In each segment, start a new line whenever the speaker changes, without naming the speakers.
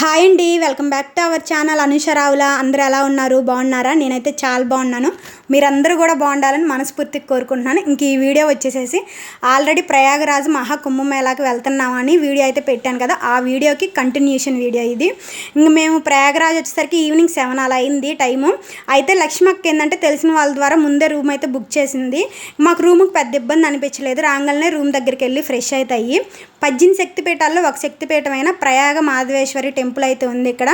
Hi అండి welcome back to our channel. అనుషరావుల అందరూ ఎలా ఉన్నారు? బాగున్నారా? నేనైతే చాలా బాగున్నాను. మీరందరూ కూడా బాగుండాలని మనస్ఫూర్తిగా కోరుకుంటున్నాను. ఇంక ఈ వీడియో వచ్చేసేసి ఆల్రెడీ ప్రయాగరాజ్ మహా కుంభమేళాకి వెళ్తున్నామని వీడియో అయితే పెట్టాను కదా ఆ వీడియోకి కంటిన్యూషన్ వీడియో ఇది. ఇంక మేము ప్రయాగరాజ్ వచ్చేసరికి ఈవినింగ్ సెవెన్ అలా అయింది టైము. అయితే లక్ష్మక్క ఏంటంటే తెలిసిన వాళ్ళ ద్వారా ముందే రూమ్ అయితే బుక్ చేసింది. మాకు రూమ్కి పెద్ద ఇబ్బంది అనిపించలేదు. రాగానే రూమ్ దగ్గరికి వెళ్ళి ఫ్రెష్ అవుతాయి పద్దెనిమిది శక్తిపీఠాల్లో ఒక శక్తిపీఠమైన ప్రయాగ మాధవేశ్వరి టెంపుల్ అయితే ఉంది ఇక్కడ.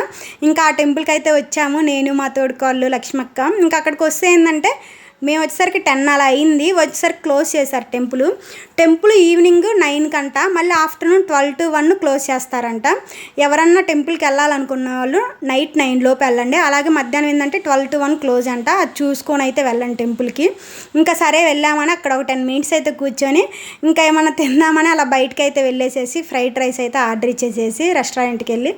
ఇంకా ఆ టెంపుల్కి అయితే వచ్చాము నేను మా తోడుకోళ్ళు లక్ష్మక్క. ఇంకా అక్కడికి వస్తే ఏంటంటే diferente మేము వచ్చేసరికి టెన్ అలా అయింది. వచ్చేసరికి క్లోజ్ చేశారు టెంపుల్. టెంపుల్ ఈవినింగ్ నైన్ కంట మళ్ళీ afternoon twelve to one close చేస్తారంట. ఎవరన్నా టెంపుల్కి వెళ్ళాలనుకున్న వాళ్ళు నైట్ నైన్ లోపు వెళ్ళండి. అలాగే మధ్యాహ్నం ఏంటంటే ట్వెల్వ్ టు వన్ క్లోజ్ అంట. అది చూసుకొని అయితే వెళ్ళండి టెంపుల్కి. ఇంకా సరే వెళ్ళామని అక్కడ ఒక టెన్ మినిట్స్ అయితే కూర్చొని ఇంకా ఏమైనా తిందామని అలా బయటకి అయితే వెళ్ళేసేసి ఫ్రైడ్ రైస్ అయితే ఆర్డర్ ఇచ్చేసేసి రెస్టారెంట్కి వెళ్ళి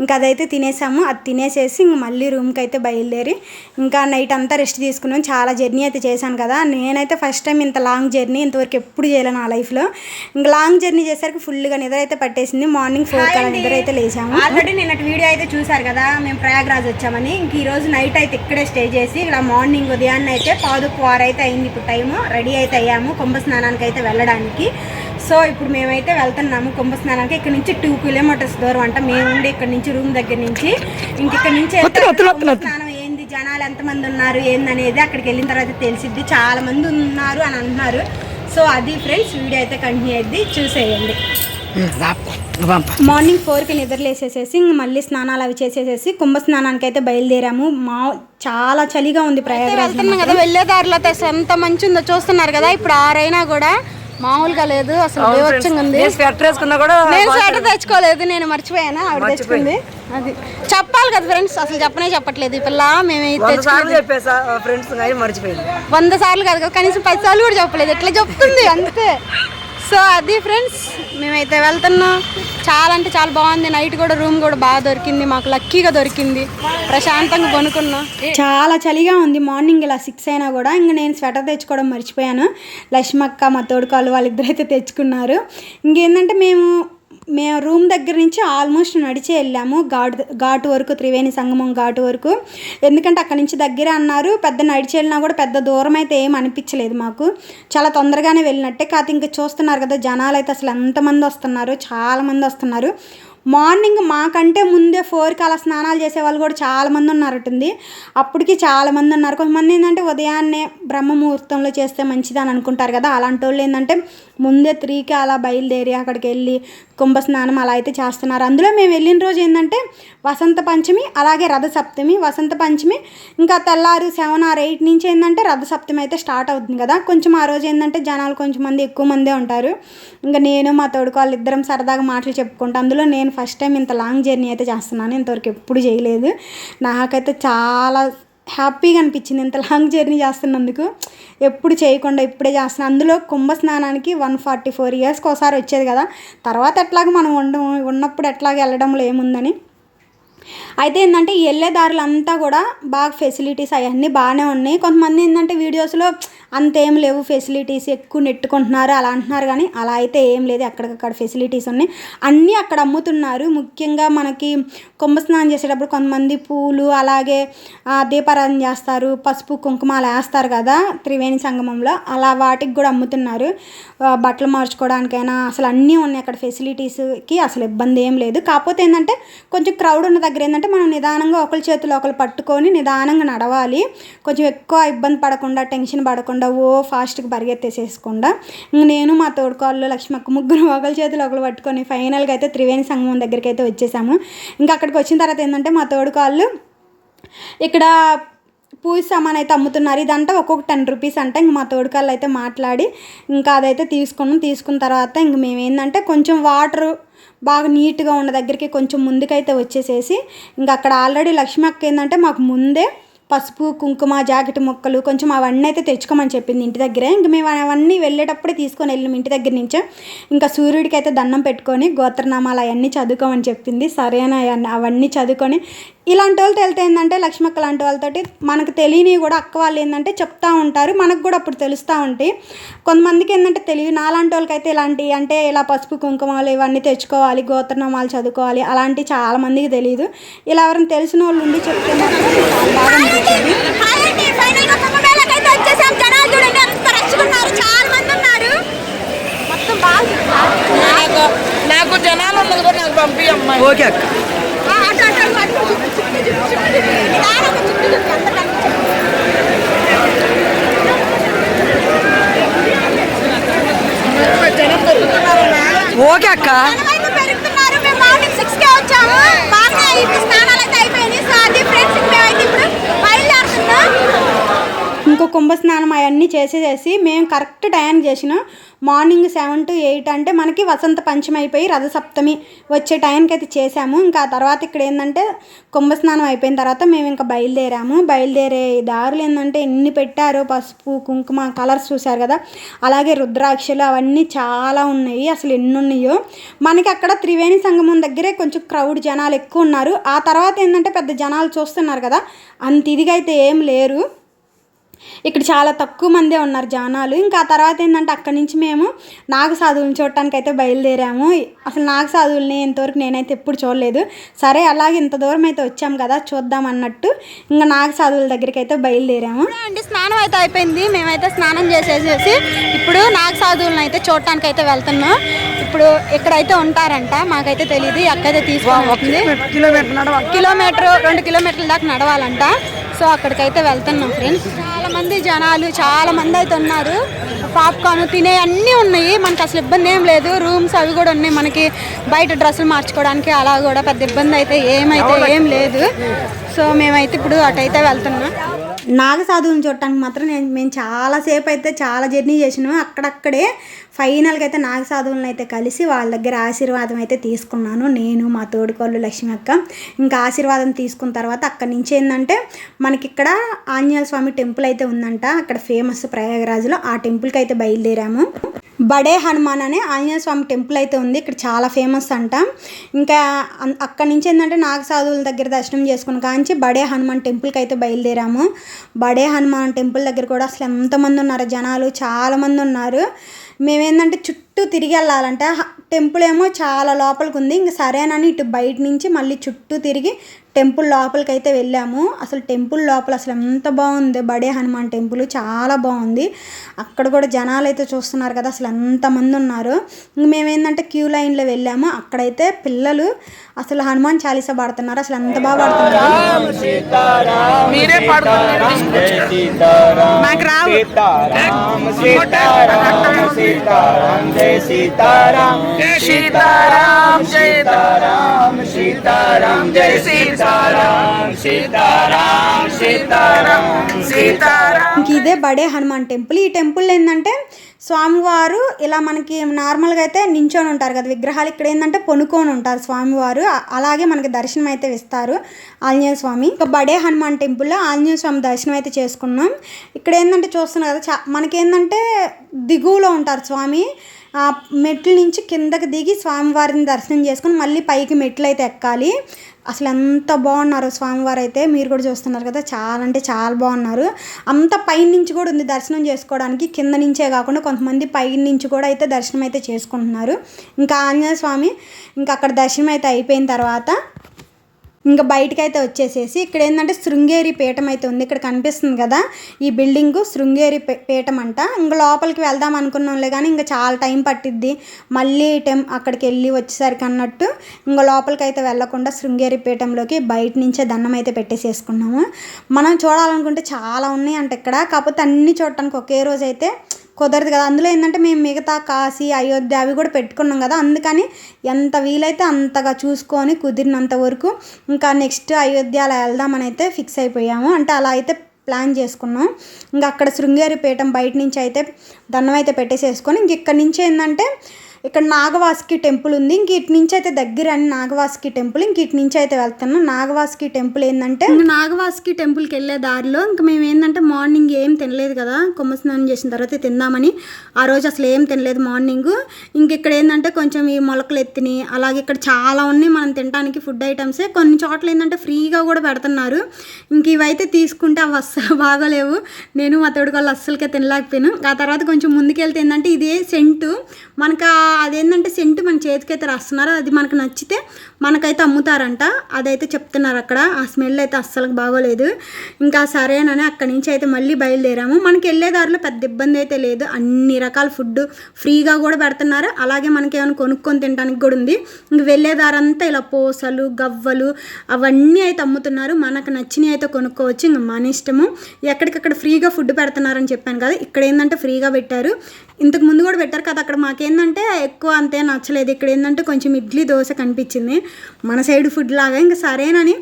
ఇంకా అదైతే తినేసాము. అది తినేసేసి ఇంక మళ్ళీ రూమ్కి అయితే బయలుదేరి ఇంకా నైట్ అంతా రెస్ట్ తీసుకున్నాం. చాలా జర్నీ అయితే చేశాను కదా. నేనైతే ఫస్ట్ టైం ఇంత లాంగ్ జర్నీ ఇంతవరకు ఎప్పుడు చేయలేను నా లైఫ్లో ఇంకా లాంగ్ జర్నీ చేసరికి ఫుల్గా నిద్ర అయితే పట్టేసింది మార్నింగ్ ఫోర్ కల్లా నిద్ర అయితే లేచాము. ఆల్రెడీ నిన్నటి వీడియో అయితే చూసారు కదా. మేము ప్రయాగ్రాజ్ వచ్చామని. ఇంక ఈ రోజు నైట్ అయితే ఇక్కడే స్టే చేసి ఇలా మార్నింగ్ ఉదయాన్నే అయితే పాదుకు వారు అయితే అయింది ఇప్పుడు టైము రెడీ అయితే అయ్యాము కుంభ స్నానానికి అయితే వెళ్ళడానికి. సో ఇప్పుడు మేమైతే వెళ్తున్నాము కుంభ స్నానానికి. ఇక్కడ నుంచి టూ కిలోమీటర్స్ దూరం అంట. మేము ఉండి ఇక్కడ నుంచి రూమ్ దగ్గర నుంచి. ఇంక ఇక్కడ నుంచి జనాలు ఎంతమంది ఉన్నారు ఏందనేది అక్కడికి వెళ్ళిన తర్వాత తెలిసిద్ది. చాలా మంది ఉన్నారు అని అంటున్నారు. సో అది ఫ్రెండ్స్ వీడియో అయితే కంటిన్యూ అయ్యింది చూసేయండి. మార్నింగ్ ఫోర్కి నిద్రలేసేసేసి ఇంక మళ్ళీ స్నానాలు అవి చేసేసేసి కుంభ స్నానానికి అయితే బయలుదేరాము. మా చాలా చలిగా ఉంది ప్రయాగరాజ్
వెళ్తున్నాం కదా వెళ్ళే దారిలో ఎంత మంచి ఉందో చూస్తున్నారు కదా. ఇప్పుడు ఆరైనా కూడా మామూలుగా లేదు అసలు ఉంది.
స్వెటర్ వేసుకున్నా కూడా
నేను స్వెటర్ తెచ్చుకోలేదు నేను మర్చిపోయాను? ఆవిడ తెచ్చుకుంది. అది. చెప్పాలి కదా ఫ్రెండ్స్ అసలు చెప్పనే చెప్పట్లేదు. ఈ పిల్ల మేము
చెప్పేసా ఫ్రెండ్స్ మర్చిపోయింది.
వంద సార్లు కాదు కదా కనీసం పది సార్లు కూడా చెప్పలేదు. ఎట్లా చెప్తుంది? అంతే. సో అది ఫ్రెండ్స్ మేమైతే వెళ్తున్నాం. చాలా అంటే చాలా బాగుంది. నైట్ కూడా రూమ్ కూడా బాగా దొరికింది. మాకు లక్కీగా దొరికింది. ప్రశాంతంగా కొనుక్కున్నాం.
చాలా చలిగా ఉంది. మార్నింగ్ ఇలా సిక్స్ అయినా కూడా ఇంక నేను స్వెటర్ తెచ్చుకోవడం మర్చిపోయాను. లక్ష్మక్క మా తోడుకాళ్ళు వాళ్ళిద్దరైతే తెచ్చుకున్నారు. ఇంకేంటంటే మేము మేము రూమ్ దగ్గర నుంచి ఆల్మోస్ట్ నడిచే వెళ్ళాము ఘాటు ఘాటు వరకు త్రివేణి సంగమం ఘాటు వరకు. ఎందుకంటే అక్కడ నుంచి దగ్గర అన్నారు. పెద్ద నడిచి వెళ్ళినా కూడా పెద్ద దూరం అయితే ఏం అనిపించలేదు మాకు. చాలా తొందరగానే వెళ్ళినట్టే. కాదు ఇంకా చూస్తున్నారు కదా జనాలు అయితే అసలు ఎంతమంది వస్తున్నారు? చాలామంది వస్తున్నారు. మార్నింగ్ మాకంటే ముందే ఫోర్కి అలా స్నానాలు చేసే వాళ్ళు కూడా చాలామంది ఉన్నారటుంది అప్పటికి చాలామంది ఉన్నారు. కొంతమంది ఏంటంటే ఉదయాన్నే బ్రహ్మ ముహూర్తంలో చేస్తే మంచిది అని అనుకుంటారు కదా. అలాంటి వాళ్ళు ఏంటంటే ముందే త్రీకి అలా బయలుదేరి అక్కడికి వెళ్ళి కుంభ స్నానం అలా అయితే చేస్తున్నారు. అందులో మేము వెళ్ళిన రోజు ఏంటంటే వసంత పంచమి అలాగే రథ సప్తమి వసంత పంచమి ఇంకా తెల్లారు సెవెన్ ఆర్ ఎయిట్ నుంచి ఏంటంటే రథ సప్తమి అయితే స్టార్ట్ అవుతుంది కదా. కొంచెం ఆ రోజు ఏంటంటే జనాలు కొంచెం మంది ఎక్కువ మందే ఉంటారు. ఇంకా నేను మా తోడుకు వాళ్ళు ఇద్దరం సరదాగా మాటలు చెప్పుకుంటాం అందులో నేను ఫస్ట్ టైం ఇంత లాంగ్ జర్నీ అయితే చేస్తున్నాను. ఇంతవరకు ఎప్పుడు చేయలేదు. నాకైతే చాలా హ్యాపీగా అనిపించింది. ఇంత లాంగ్ జర్నీ చేస్తున్నందుకు ఎప్పుడు చేయకుండా ఇప్పుడే చేస్తున్నాను అందులో కుంభ స్నానానికి వన్ ఫార్టీ ఫోర్ ఇయర్స్కి ఒకసారి వచ్చేది కదా. తర్వాత ఎట్లాగ మనం ఉండము ఉన్నప్పుడు ఎట్లాగ వెళ్ళడంలో ఏముందని. అయితే ఏంటంటే ఈ వెళ్ళే దారులంతా కూడా బాగా ఫెసిలిటీస్ అవన్నీ బాగానే ఉన్నాయి. కొంతమంది ఏంటంటే వీడియోస్లో అంతేం లేవు ఫెసిలిటీస్ ఎక్కువ నెట్టుకుంటున్నారు అలా అంటున్నారు కానీ అలా అయితే ఏం లేదు. అక్కడికక్కడ ఫెసిలిటీస్ ఉన్నాయి. అన్నీ అక్కడ అమ్ముతున్నారు. ముఖ్యంగా మనకి కుంభ స్నానం చేసేటప్పుడు కొంతమంది పూలు అలాగే దీపారాధన చేస్తారు. పసుపు కుంకుమ అలా వేస్తారు కదా త్రివేణి సంగమంలో. అలా వాటికి కూడా అమ్ముతున్నారు. బట్టలు మార్చుకోవడానికైనా అసలు అన్నీ ఉన్నాయి అక్కడ ఫెసిలిటీస్కి అసలు ఇబ్బంది ఏం లేదు. కాకపోతే ఏంటంటే కొంచెం క్రౌడ్ ఉన్న దగ్గర ఏంటంటే మనం నిదానంగా ఒకరి చేతులు ఒకరు పట్టుకొని నిదానంగా నడవాలి. కొంచెం ఎక్కువ ఇబ్బంది పడకుండా టెన్షన్ పడకుండా ఓ ఫాస్ట్గా పరిగెత్తేసేసుకుండా. ఇంక నేను మా తోడుకోళ్ళు లక్ష్మక్క ముగ్గురు ఒకరి చేతులు ఒకరు పట్టుకొని ఫైనల్గా అయితే త్రివేణి సంగమం దగ్గరికి అయితే వచ్చేసాము. ఇంకా అక్కడికి వచ్చిన తర్వాత ఏంటంటే మా తోడుకోళ్ళు ఇక్కడ పూజ సామాన్ అయితే అమ్ముతున్నారు. ఇదంతా ఒక్కొక్క టెన్ రూపీస్ అంట. ఇంక మా తోడుకాళ్ళు అయితే మాట్లాడి ఇంకా అదైతే తీసుకున్నాం. తీసుకున్న తర్వాత ఇంక మేము ఏంటంటే కొంచెం వాటర్ బాగా నీట్గా ఉన్న దగ్గరికి కొంచెం ముందుకైతే వచ్చేసేసి ఇంకా అక్కడ ఆల్రెడీ లక్ష్మి అక్క ఏంటంటే మాకు ముందే పసుపు కుంకుమ జాకెట్ మొక్కలు కొంచెం అవన్నీ అయితే తెచ్చుకోమని చెప్పింది ఇంటి దగ్గరే. ఇంక మేము అవన్నీ వెళ్ళేటప్పుడే తీసుకొని వెళ్ళినాం ఇంటి దగ్గర నుంచే. ఇంకా సూర్యుడికి అయితే దండం పెట్టుకొని గోత్రనామాలు అవన్నీ చదువుకోమని చెప్పింది. సరేనా అవన్నీ- అవన్నీ చదువుకొని ఇలాంటి వాళ్ళతో వెళ్తే ఏంటంటే లక్ష్మక్క లాంటి వాళ్ళతోటి మనకు తెలియనివి కూడా అక్క వాళ్ళు ఏంటంటే చెప్తా ఉంటారు మనకు కూడా అప్పుడు తెలుస్తూ ఉంటాయి. కొంతమందికి ఏంటంటే తెలియదు నాలాంటి వాళ్ళకైతే ఇలాంటి అంటే ఇలా పసుపు కుంకుమలు ఇవన్నీ తెచ్చుకోవాలి గోత్రనామాలు చదువుకోవాలి అలాంటి చాలా మందికి తెలియదు ఇలా ఎవరైనా తెలిసిన వాళ్ళు ఉండి చెప్తే మాత్రం బాగా
జనాలు
నాకు పంపి అమ్మాయి
ఓకే అక్క
ఆ, అటు, అటు, అటు, అటు, చుట్టూ, చుట్టూ, చుట్టూ, చుట్టూ. నిదానంగా చుట్టూ, చుట్టూ, అంత కనిపించదు.
ఓకే అక్క
జనమైతే పెరుగుతున్నారు మేము మార్నింగ్ సిక్స్ కే వచ్చాము బాగా ఇప్పుడు స్నానాలు అయితే అయిపోయినాయి సో అది ఫ్రెండ్స్ మేమైతే ఇప్పుడు బయలుదేరుతున్నాం
కుంభస్నానం అవన్నీ చేసేసేసి మేము కరెక్ట్ టైంకి చేసినాం మార్నింగ్ సెవెన్ టు ఎయిట్ అంటే మనకి వసంత పంచమి అయిపోయి రథసప్తమి వచ్చే టైంకి అయితే చేసాము ఇంకా ఆ తర్వాత ఇక్కడ ఏంటంటే కుంభస్నానం అయిపోయిన తర్వాత మేము ఇంకా బయలుదేరాము. బయలుదేరే దారులు ఏంటంటే ఎన్ని పెట్టారో పసుపు కుంకుమ కలర్స్ చూశారు కదా. అలాగే రుద్రాక్షలు అవన్నీ చాలా ఉన్నాయి. అసలు ఎన్ని ఉన్నాయో. మనకి అక్కడ త్రివేణి సంగమం దగ్గరే కొంచెం క్రౌడ్ జనాలు ఎక్కువ ఉన్నారు. ఆ తర్వాత ఏంటంటే పెద్ద జనాలు చూస్తున్నారు కదా. అంత ఇదిగా అయితే ఏం లేరు. ఇక్కడ చాలా తక్కువ మందే ఉన్నారు జనాలు. ఇంకా ఆ తర్వాత ఏంటంటే అక్కడి నుంచి మేము నాగ సాధువులను చూడటానికి అయితే బయలుదేరాము. అసలు నాగ సాధువుల్ని ఇంతవరకు నేనైతే ఎప్పుడు చూడలేదు. సరే అలాగే ఇంత దూరం అయితే వచ్చాం కదా చూద్దాం అన్నట్టు ఇంకా నాగ సాధువుల దగ్గరికి అయితే బయలుదేరాము
అండి స్నానం అయితే అయిపోయింది. మేమైతే స్నానం చేసేసేసి ఇప్పుడు నాగ సాధువులను అయితే చూడటానికి అయితే వెళ్తున్నాం. ఇప్పుడు ఇక్కడైతే ఉంటారంట మాకైతే తెలియదు ఎక్కడైతే తీసుకొని వస్తుంది
కిలోమీటర్
రెండు కిలోమీటర్ల దాకా నడవాలంట. సో అక్కడికైతే వెళ్తున్నాం ఫ్రెండ్స్ మంది జనాలు చాలా మంది అయితే ఉన్నారు. పాప్కార్న్ తినే అన్నీ ఉన్నాయి. మనకి అసలు ఇబ్బంది ఏం లేదు. రూమ్స్ అవి కూడా ఉన్నాయి మనకి. బయట డ్రెస్సులు మార్చుకోవడానికి అలా కూడా పెద్ద ఇబ్బంది అయితే ఏమైతే ఏం లేదు. సో మేమైతే ఇప్పుడు అటైతే వెళ్తున్నాం.
నాగసాధువుని చూడటానికి మాత్రం నేను మేము చాలాసేపు అయితే చాలా జర్నీ చేసినాము. అక్కడక్కడే ఫైనల్గా అయితే నాగసాధువులను అయితే కలిసి వాళ్ళ దగ్గర ఆశీర్వాదం అయితే తీసుకున్నాను. నేను మా తోడుకోళ్ళు లక్ష్మి అక్క. ఇంకా ఆశీర్వాదం తీసుకున్న తర్వాత అక్కడి నుంచి ఏంటంటే మనకి ఇక్కడ ఆంజనేయ స్వామి టెంపుల్ అయితే ఉందంట. అక్కడ ఫేమస్ ప్రయాగరాజులో ఆ టెంపుల్కి అయితే బయలుదేరాము. బడే హనుమాన్ అనే ఆంజనేయ స్వామి టెంపుల్ అయితే ఉంది. ఇక్కడ చాలా ఫేమస్ అంట. ఇంకా అక్కడి నుంచి ఏంటంటే నాగ సాధువుల దగ్గర దర్శనం చేసుకుని కాంచి బడే హనుమాన్ టెంపుల్కి అయితే బయలుదేరాము. బడే హనుమాన్ టెంపుల్ దగ్గర కూడా అసలు ఎంతమంది ఉన్నారు జనాలు చాలామంది ఉన్నారు. మేమేంటంటే చుట్టూ తిరిగి వెళ్ళాలంటే టెంపుల్ ఏమో చాలా లోపలికి ఉంది. ఇంక సరేనని ఇటు బయట నుంచి మళ్ళీ చుట్టూ తిరిగి టెంపుల్ లోపలికి అయితే వెళ్ళాము అసలు టెంపుల్ లోపల అసలు ఎంత బాగుంది బడే హనుమాన్ టెంపుల్ చాలా బాగుంది అక్కడ కూడా జనాలు అయితే చూస్తున్నారు కదా అసలు ఎంతమంది ఉన్నారు ఇంక మేమేంటంటే క్యూ లైన్లో వెళ్ళాము అక్కడైతే పిల్లలు అసలు హనుమాన్ చాలీసా పాడుతున్నారు అసలు ఎంత బాగా పాడుతున్నారు
సీతారాం సీతారాం సీతారాం జై సీతారాం
ఇంక ఇదే బడే హనుమాన్ టెంపుల్. ఈ టెంపుల్ ఏంటంటే స్వామివారు ఇలా మనకి నార్మల్గా అయితే నించొని ఉంటారు కదా. విగ్రహాలు ఇక్కడ ఏంటంటే పొనుకొని ఉంటారు స్వామివారు. అలాగే మనకి దర్శనం అయితే ఇస్తారు ఆంజనేయ స్వామి. ఇంకా బడే హనుమాన్ టెంపుల్లో ఆంజనేయ స్వామి దర్శనం అయితే చేసుకున్నాం. ఇక్కడ ఏంటంటే చూస్తున్నారు కదా చా మనకేంటంటే దిగువలో ఉంటారు స్వామి. ఆ మెట్ల నుంచి కిందకి దిగి స్వామివారిని దర్శనం చేసుకుని మళ్ళీ పైకి మెట్లు అయితే ఎక్కాలి. అసలు ఎంత బాగున్నారు స్వామివారు అయితే మీరు కూడా చూస్తున్నారు కదా చాలా అంటే చాలా బాగున్నారు. అంత పైన నుంచి కూడా ఉంది దర్శనం చేసుకోవడానికి కింద నుంచే కాకుండా కొంతమంది పైనుంచి కూడా అయితే దర్శనం అయితే చేసుకుంటున్నారు. ఇంకా ఆంజనేయ స్వామి ఇంకా అక్కడ దర్శనం అయితే అయిపోయిన తర్వాత ఇంకా బయటకు అయితే వచ్చేసేసి ఇక్కడ ఏంటంటే శృంగేరి పీఠం అయితే ఉంది. ఇక్కడ కనిపిస్తుంది కదా. ఈ బిల్డింగ్ శృంగేరి పీఠం అంట ఇంకా లోపలికి వెళ్దాం అనుకున్నాంలే కానీ ఇంకా చాలా టైం పట్టిద్ది. మళ్ళీ టెం అక్కడికి వెళ్ళి వచ్చేసరికి అన్నట్టు ఇంకా లోపలికి అయితే వెళ్ళకుండా శృంగేరి పీఠంలోకి బయట నుంచే దండం అయితే పెట్టేసేసుకున్నాము. మనం చూడాలనుకుంటే చాలా ఉన్నాయి అంట ఇక్కడ. కాకపోతే అన్ని చూడటానికి ఒకే రోజు అయితే కుదరదు కదా. అందులో ఏంటంటే మేము మిగతా కాశీ అయోధ్య అవి కూడా పెట్టుకున్నాం కదా. అందుకని ఎంత వీలైతే అంతగా చూసుకొని కుదిరినంత వరకు ఇంకా నెక్స్ట్ అయోధ్య అలా వెళ్దామని అయితే ఫిక్స్ అయిపోయాము. అంటే అలా అయితే ప్లాన్ చేసుకున్నాం. ఇంకా అక్కడ శృంగేరి పీఠం బయట నుంచి అయితే దండం అయితే పెట్టేసేసుకొని ఇంక ఇక్కడ నుంచి ఏంటంటే ఇక్కడ నాగవాసుకి టెంపుల్ ఉంది. ఇంక ఇటు నుంచి అయితే దగ్గర అని నాగవాసుకి టెంపుల్. ఇంక ఇటు నుంచి అయితే వెళ్తున్నాం. నాగవాసుకి టెంపుల్ ఏంటంటే నాగవాసుకి టెంపుల్కి వెళ్ళే దారిలో ఇంక మేము ఏంటంటే మార్నింగ్ ఏం తినలేదు కదా. కొమ్మ స్నానం చేసిన తర్వాత తిందామని. ఆ రోజు అసలు ఏం తినలేదు మార్నింగ్. ఇంక ఇక్కడ ఏంటంటే కొంచెం ఈ మొలకలు ఎత్తిని అలాగే ఇక్కడ చాలా ఉన్నాయి మనం తినడానికి ఫుడ్ ఐటమ్సే. కొన్ని చోట్ల ఏంటంటే ఫ్రీగా కూడా పెడుతున్నారు. ఇంక ఇవైతే తీసుకుంటే అవి అస్సలు బాగోలేవు. నేను మా తోడుకోళ్ళు అస్సలకే తినలేకపోయాను. ఆ తర్వాత కొంచెం ముందుకెళ్తే ఏంటంటే ఇదే సెంటు. మనకు ఆ- అదేంటంటే సెంటు మన చేతికైతే రాస్తున్నారు? అది మనకు నచ్చితే మనకైతే అమ్ముతారంట. అదైతే చెప్తున్నారు అక్కడ. ఆ స్మెల్ అయితే అస్సలు బాగోలేదు. ఇంకా సరేనని అక్కడి నుంచి అయితే మళ్ళీ బయలుదేరాము. మనకి వెళ్ళే దారిలో పెద్ద ఇబ్బంది అయితే లేదు. అన్ని రకాల ఫుడ్ ఫ్రీగా కూడా పెడుతున్నారు. అలాగే మనకి ఏమైనా కొనుక్కొని తినడానికి కూడా ఉంది. ఇంక వెళ్ళే దారంతా ఇలా పూసలు గవ్వలు అవన్నీ అయితే అమ్ముతున్నారు. మనకు నచ్చినవి అయితే కొనుక్కోవచ్చు. ఇంక మన ఇష్టము. ఎక్కడికక్కడ ఫ్రీగా ఫుడ్ పెడుతున్నారని చెప్పాను కదా. ఇక్కడ ఏంటంటే ఫ్రీగా పెట్టారు. ఇంతకు ముందు కూడా పెట్టారు కదా అక్కడ మాకేందంటే ఎక్కువ అంతే నచ్చలేదు. ఇక్కడ ఏంటంటే కొంచెం ఇడ్లీ దోశ కనిపించింది. మన సైడ్ ఫుడ్ లాగా ఇంకా సరేనని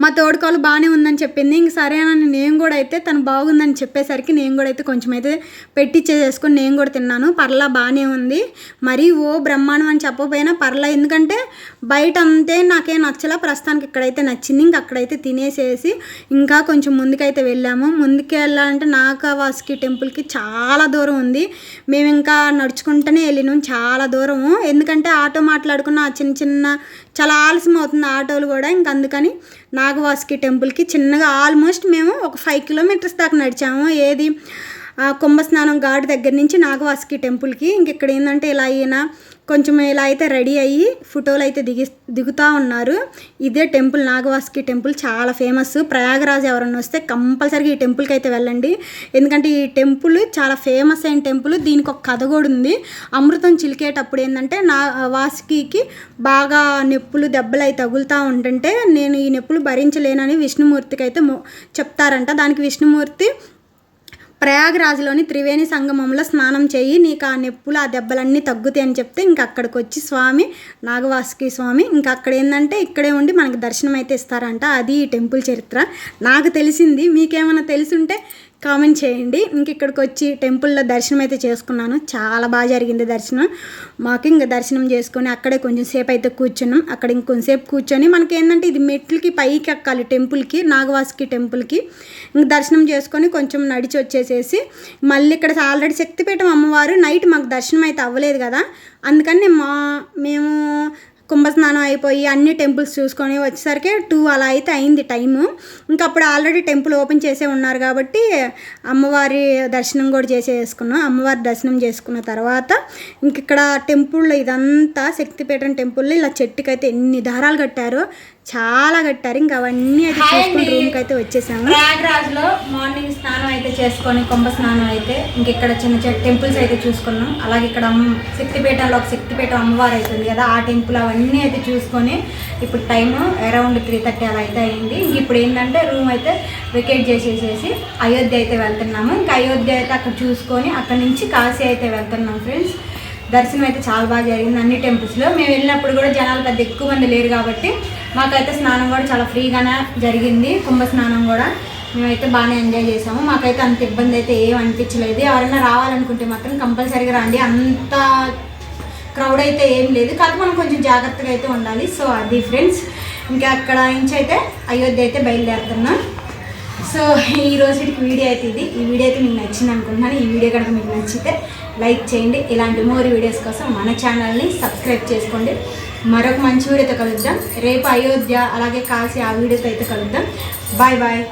మా తోడుకాలు బాగానే ఉందని చెప్పింది. ఇంక సరే అని నేను కూడా అయితే తను బాగుందని చెప్పేసరికి నేను కూడా అయితే కొంచెం అయితే పెట్టిచ్చేసుకొని నేను కూడా తిన్నాను. పర్లా బాగానే ఉంది. మరీ ఓ బ్రహ్మాండం అని చెప్పకపోయినా పర్లా. ఎందుకంటే బయట అంతే నాకేం నచ్చలా ప్రస్తుతానికి ఇక్కడైతే నచ్చింది. ఇంక అక్కడైతే తినేసేసి ఇంకా కొంచెం ముందుకైతే వెళ్ళాము. ముందుకు వెళ్ళాలంటే నాగవాసుకి టెంపుల్కి చాలా దూరం ఉంది. మేము ఇంకా నడుచుకుంటూనే వెళ్ళినాం. చాలా దూరము. ఎందుకంటే ఆటో మాట్లాడుకున్న చిన్న చిన్న చాలా ఆలస్యం అవుతుంది ఆటోలు కూడా. ఇంక అందుకని నాగవాసుకి టెంపుల్కి చిన్నగా ఆల్మోస్ట్ మేము ఒక ఫైవ్ కిలోమీటర్స్ దాకా నడిచాము. ఏది కుంభస్నానం ఘాట్ దగ్గర నుంచి నాగవాసుకి టెంపుల్కి ఇంకెక్కడ ఏంటంటే ఇలా అయినా కొంచెం ఇలా అయితే రెడీ అయ్యి ఫోటోలు అయితే దిగి దిగుతూ ఉన్నారు. ఇదే టెంపుల్ నాగవాసుకి టెంపుల్ చాలా ఫేమస్ ప్రయాగరాజ్ ఎవరన్నా వస్తే కంపల్సరీగా ఈ టెంపుల్కి అయితే వెళ్ళండి. ఎందుకంటే ఈ టెంపుల్ చాలా ఫేమస్ అయిన టెంపుల్ దీనికి ఒక కథ కూడా ఉంది. అమృతం చిలికేటప్పుడు ఏంటంటే నా వాసుకి బాగా నొప్పులు దెబ్బలు అయితే తగులుతూ ఉంటుంటే నేను ఈ నొప్పులు భరించలేనని విష్ణుమూర్తికి అయితే చెప్తారంట. దానికి విష్ణుమూర్తి ప్రయాగరాజ్లోని త్రివేణి సంగమంలో స్నానం చేయి నీకు ఆ నొప్పులు ఆ దెబ్బలన్నీ తగ్గుతాయి అని చెప్తే ఇంక అక్కడికి వచ్చి స్వామి నాగవాసుకి స్వామి ఇంకా అక్కడ ఏంటంటే ఇక్కడే ఉండి మనకు దర్శనం అయితే ఇస్తారంట. అది ఈ టెంపుల్ చరిత్ర. నాకు తెలిసింది మీకేమైనా తెలిసుంటే కామెంట్ చేయండి. ఇంక ఇక్కడికి వచ్చి టెంపుల్లో దర్శనం అయితే చేసుకున్నాను. చాలా బాగా జరిగింది దర్శనం. మాకు ఇంకా దర్శనం చేసుకొని అక్కడే కొంచెం సేపు అయితే కూర్చున్నాం. అక్కడ ఇంకొంచెంసేపు కూర్చొని మనకి ఏంటంటే ఇది మెట్లకి పైకి ఎక్కాలి టెంపుల్కి నాగవాసుకి టెంపుల్కి. ఇంక దర్శనం చేసుకొని కొంచెం నడిచి వచ్చేసేసి మళ్ళీ ఇక్కడ ఆల్రెడీ శక్తిపీఠం అమ్మవారు నైట్ మాకు దర్శనం అయితే అవ్వలేదు కదా. అందుకని మా మేము కుంభస్నానం అయిపోయి అన్ని టెంపుల్స్ చూసుకొని వచ్చేసరికి టూ అలా అయితే అయింది టైము. ఇంకా అప్పుడు ఆల్రెడీ టెంపుల్ ఓపెన్ చేసే ఉన్నారు కాబట్టి అమ్మవారి దర్శనం కూడా చేసేసుకున్నాం. అమ్మవారి దర్శనం చేసుకున్న తర్వాత ఇంక ఇక్కడ టెంపుల్లో ఇదంతా శక్తిపీఠం టెంపుల్లో ఇలా చెట్టుకైతే ఎన్ని దారాలు కట్టారో చాలా కట్టారు. ఇంకా అవన్నీ అయితే చూసుకుని రూమ్కి అయితే వచ్చేసాము. ప్రయాగ్రాజ్లో మార్నింగ్ స్నానం అయితే చేసుకొని కుంభ స్నానం అయితే ఇంక ఇక్కడ చిన్న చిన్న టెంపుల్స్ అయితే చూసుకున్నాం. అలాగే ఇక్కడ అమ్మ శక్తిపీఠంలో ఒక శక్తిపీఠం అమ్మవారు అవుతుంది కదా ఆ టెంపుల్ అవన్నీ అయితే చూసుకొని ఇప్పుడు టైము అరౌండ్ త్రీ థర్టీ అలా అయితే అయింది. ఇంక ఇప్పుడు ఏంటంటే రూమ్ అయితే వెకేట్ చేసేసేసి అయోధ్య అయితే వెళ్తున్నాము. ఇంకా అయోధ్య అయితే అక్కడ చూసుకొని అక్కడ నుంచి కాశీ అయితే వెళ్తున్నాం ఫ్రెండ్స్. దర్శనం అయితే చాలా బాగా జరిగింది అన్ని టెంపుల్స్లో. మేము వెళ్ళినప్పుడు కూడా జనాలు పెద్ద ఎక్కువ మంది లేరు కాబట్టి మాకైతే స్నానం కూడా చాలా ఫ్రీగానే జరిగింది కుంభ స్నానం కూడా. మేమైతే బాగానే ఎంజాయ్ చేసాము. మాకైతే అంత ఇబ్బంది అయితే ఏం అనిపించలేదు. ఎవరైనా రావాలనుకుంటే మాత్రం కంపల్సరీగా రండి. అంత క్రౌడ్ అయితే ఏం లేదు. కాకపోతే మనం కొంచెం జాగ్రత్తగా అయితే ఉండాలి. సో అది ఫ్రెండ్స్ ఇంకా అక్కడ నుంచి అయితే అయోధ్య అయితే బయలుదేరుతున్నాం. సో ఈ రోజుకి వీడియో అయితే ఇది. ఈ వీడియో అయితే మీకు నచ్చింది అనుకుంటున్నాను. ఈ వీడియో కనుక మీకు నచ్చితే లైక్ చేయండి. ఇలాంటి మోర్ వీడియోస్ కోసం మన ఛానల్ని సబ్స్క్రైబ్ చేసుకోండి. మరొక మంచి వీడియోతో కలుద్దాం. రేపు అయోధ్య అలాగే కాశీ ఆ వీడియోతో అయితే కలుద్దాం. Bye bye.